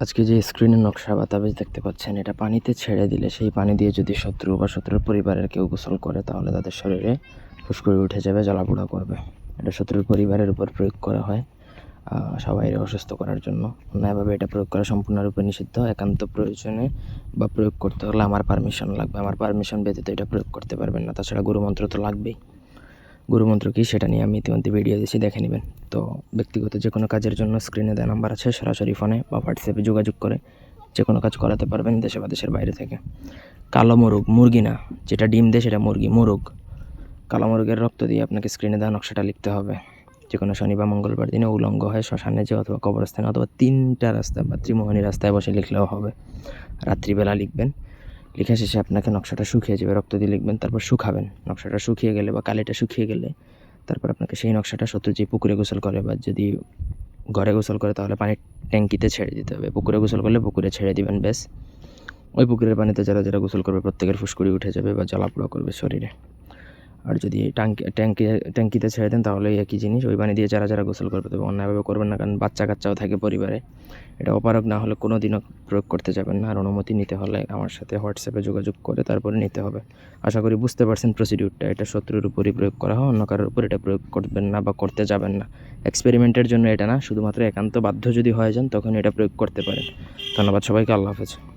আজকে যে স্ক্রিনের নকশা বা তাবিজ দেখতে পাচ্ছেন এটা পানিতে ছেড়ে দিলে সেই পানি দিয়ে যদি শত্রু বা শত্রুর পরিবারের কেউ গোসল করে তাহলে তাদের শরীরে ফুসকুড়ি উঠে যাবে জ্বালাপোড়া করবে। এটা শত্রুর পরিবারের উপর প্রয়োগ করা হয় আহ, সবাইকে অসুস্থ করার জন্য। অন্যায়ভাবে এটা প্রয়োগ করা সম্পূর্ণরূপে নিষিদ্ধ। একান্ত প্রয়োজনে বা প্রয়োগ করতে হলে আমার পারমিশন লাগবে। আমার পারমিশন ব্যতীত এটা প্রয়োগ করতে পারবেন না। তাছাড়া গুরুমন্ত্র তো লাগবেই। গুরুমন্ত্র কী সেটা নিয়ে আমি ইতিমধ্যে ভিডিও দিয়েছি, দেখে নেবেন। তো ব্যক্তিগত যে কোনো কাজের জন্য স্ক্রিনে দেওয়া নাম্বার আছে, সরাসরি ফোনে বা হোয়াটসঅ্যাপে যোগাযোগ করে যে কোনো কাজ করাতে পারবেন দেশে বা দেশের বাইরে থেকে। কালো মোরগ, মুরগি না, যেটা ডিম দেয় সেটা মুরগি, মোরগ। কালো মুরগের রক্ত দিয়ে আপনাকে স্ক্রিনে দেওয়া নকশাটা লিখতে হবে। যে কোনো শনি বা মঙ্গলবার দিনে উলঙ্গ হয় শ্মশানে যে অথবা কবরস্থানে অথবা তিনটা রাস্তা বা ত্রিমোহনী রাস্তায় বসে লিখলেও হবে। রাত্রিবেলা লিখবেন। লেখা শেষে আপনাকে নকশাটা শুকিয়ে যাবে, রক্ত দিয়ে লিখবেন, তারপর শুকাবেন। নকশাটা শুকিয়ে গেলে বা কালিটা শুকিয়ে গেলে তারপর আপনাকে সেই নকশাটা শত্রু যে পুকুরে গোসল করে বা যদি ঘরে গোসল করে তাহলে পানির ট্যাঙ্কিতে ছেড়ে দিতে হবে। পুকুরে গোসল করলে পুকুরে ছেড়ে দিবেন, ব্যাস। ওই পুকুরের পানিতে যারা যারা গোসল করবে, প্রত্যেকের ফুসকুড়ি উঠে যাবে বা জ্বালাপোড়া করবে শরীরে। আর যদি ট্যাঙ্কি ট্যাঙ্কি, ট্যাঙ্কিতে ছেড়ে দেন তাহলে এই একই জিনিস। ওই পানি দিয়ে যারা যারা গোসল করবে তবে অন্যায়ভাবে করবেন না, কারণ বাচ্চা কাচ্চাও থাকে পরিবারে। এটা অপারক না হলে কোনো দিনও প্রয়োগ করতে যাবেন না। আর অনুমতি নিতে হলে আমার সাথে হোয়াটসঅ্যাপে যোগাযোগ করে তারপরে নিতে হবে। আশা করি বুঝতে পারছেন প্রসিডিউরটা এটা শত্রুর উপরই প্রয়োগ করা হয়, অন্য কারোর উপর এটা প্রয়োগ করবেন না বা করতে যাবেন না। এক্সপেরিমেন্টের জন্য এটা না, শুধুমাত্র একান্ত বাধ্য যদি হয়ে যান, তখন এটা প্রয়োগ করতে পারেন। ধন্যবাদ সবাইকে, আল্লাহ হাফেজ।